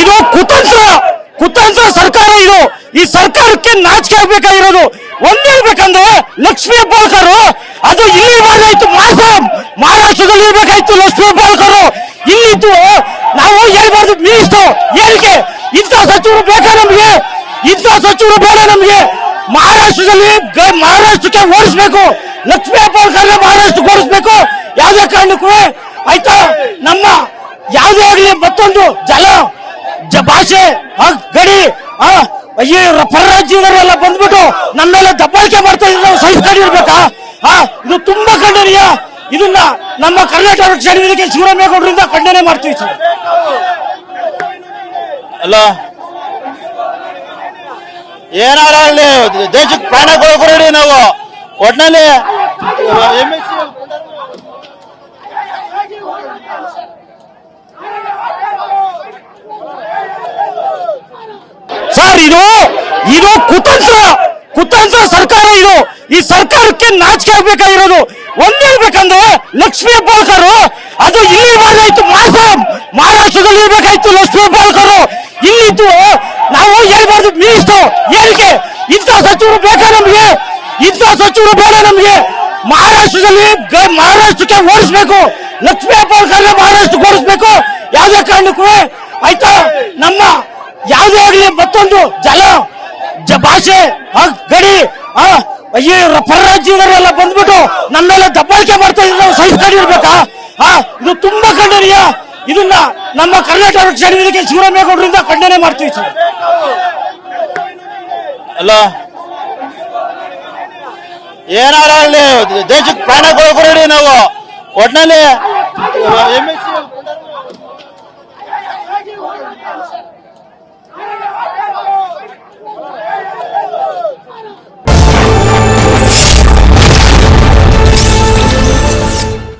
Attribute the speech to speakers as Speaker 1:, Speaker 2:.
Speaker 1: ಇದು ಕುತಂತ್ರ. ಕುತಂತ್ರ ಸರ್ಕಾರ ಇದು. ಈ ಸರ್ಕಾರಕ್ಕೆ ನಾಚಿಕೆ ಆಗ್ಬೇಕಾಗಿರೋದು. ಒಂದ್ ಹೇಳ್ಬೇಕಂದ್ರೆ ಲಕ್ಷ್ಮೀ ಹೆಬ್ಬಾಳ್ಕರು, ಅದು ಇಲ್ಲಿ ಇರಬೇಕಾಯ್ತು ಮಹಾರಾಷ್ಟ್ರದಲ್ಲಿ ಇರ್ಬೇಕಾಯ್ತು ಲಕ್ಷ್ಮೀ ಹೆಬ್ಬಾಳ್ಕರು. ಇಲ್ಲಿದ್ದು ನಾವು ಹೇಳ್ಬಾರ್ದು ಮಿನಿಸ್ಟರ್ ಏನಕ್ಕೆ ಇಂಥ ಸಚಿವರು ಬೇಕಾ ನಮ್ಗೆ? ಇಂಥ ಸಚಿವರು ಬೇಡ ನಮ್ಗೆ. ಮಹಾರಾಷ್ಟ್ರದಲ್ಲಿ ಮಹಾರಾಷ್ಟ್ರಕ್ಕೆ ಓಡಿಸ್ಬೇಕು. ಲಕ್ಷ್ಮೀ ಹೆಬ್ಬಾಳ್ಕರ್ನ ಮಹಾರಾಷ್ಟ್ರಕ್ಕೆ ಓಡಿಸ್ಬೇಕು. ಯಾವುದೇ ಕಾರಣಕ್ಕೂ ಆಯ್ತಾ? ನಮ್ಮ ಯಾವುದೇ ಆಗ್ಲಿ ಮತ್ತೊಂದು ಜಲ ಜ ಭಾಷೆ ಗಡಿ ಆ, ಪರರಾಜ್ಯದವರೆಲ್ಲ ಬಂದ್ಬಿಟ್ಟು ನಮ್ಮ ಮೇಲೆ ದಬ್ಬಾಳಿಕೆ ಮಾಡ್ತಾ ಇದ್ರೆ ನಾವು ಸಹಿಸ್ಕೊಂಡಿರ್ಬೇಕಾ? ಆ ಇದು ತುಂಬಾ ಖಂಡನೀಯ. ಇದನ್ನ ನಮ್ಮ ಕರ್ನಾಟಕ ರಕ್ಷಣಾ ವೇದಿಕೆ ಶಿವರಾಮೇಗೌಡರಿಂದ ಖಂಡನೆ ಮಾಡ್ತೀವಿ ಸರ್.
Speaker 2: ಅಲ್ಲ ಏನಾರ ದೇಶಕ್ಕೆ ಪ್ರಾಣ ಕೊಡಬೇಡಿ ನಾವು. ಒಟ್ನಲ್ಲಿ ಎಂ
Speaker 1: ಸರ್ ಇದು ಇದು ಕುತಂತ್ರ ಕುತಂತ್ರ ಸರ್ಕಾರ ಇದು. ಈ ಸರ್ಕಾರಕ್ಕೆ ನಾಚಿಕೆ ಆಗ್ಬೇಕಾಗಿರೋದು. ಒಂದ್ ಹೇಳ್ಬೇಕಂದ್ರೆ ಲಕ್ಷ್ಮೀ ಹೆಬ್ಬಾಳ್ಕರು ಅದು ಇಲ್ಲಿ ಇರಬೇಕಾಯ್ತು ಮಹಾರಾಷ್ಟ್ರದಲ್ಲಿ ಇರ್ಬೇಕಾಯ್ತು ಲಕ್ಷ್ಮೀ ಹೆಬ್ಬಾಳ್ಕರು ಇಲ್ಲಿದ್ದು ನಾವು ಹೇಳ್ಬಾರ್ದು ಮಿನಿಸ್ಟರ್ ಏನಕ್ಕೆ ಇಂಥ ಸಚಿವರು ಬೇಕಾ ನಮ್ಗೆ? ಇಂಥ ಸಚಿವರು ಬೇಡ ನಮ್ಗೆ. ಮಹಾರಾಷ್ಟ್ರದಲ್ಲಿ ಮಹಾರಾಷ್ಟ್ರಕ್ಕೆ ಓಡಿಸ್ಬೇಕು. ಲಕ್ಷ್ಮೀ ಹೆಬ್ಬಾಳ್ಕರ್ನ ಮಹಾರಾಷ್ಟ್ರಕ್ಕೆ ಓಡಿಸ್ಬೇಕು. ಯಾವುದೇ ಕಾರಣಕ್ಕೂ ಆಯ್ತಾ? ನಮ್ಮ ಯಾವುದೇ ಆಗ್ಲಿ ಮತ್ತೊಂದು ಜಲ ಜ ಭಾಷೆ ಆ, ಗಡಿ ಆ, ಈ ಪರರಾಜ್ಯದವರೆಲ್ಲ ಬಂದ್ಬಿಟ್ಟು ಮೇಲೆ ದಬ್ಬಾಳಿಕೆ ಮಾಡ್ತಾ ಇದ್ರೆ ನಾವು ಸಹಿಸ್ಕೊಂಡಿರ್ಬೇಕಾ? ಆ ಇದು ತುಂಬಾ ಖಂಡನೀಯ. ಇದನ್ನ ನಮ್ಮ ಕರ್ನಾಟಕ ವೇದಿಕೆ ಶಿವರಾಮೇಗೌಡರಿಂದ ಖಂಡನೆ ಮಾಡ್ತೀವಿ ಸರ್.
Speaker 2: ಅಲ್ಲ ಏನಾರ ಅಲ್ಲಿ ದೇಶಕ್ಕೆ ಪ್ರಾಣ ಕೊಡಬೇಡಿ ನಾವು. ಒಟ್ನಲ್ಲಿ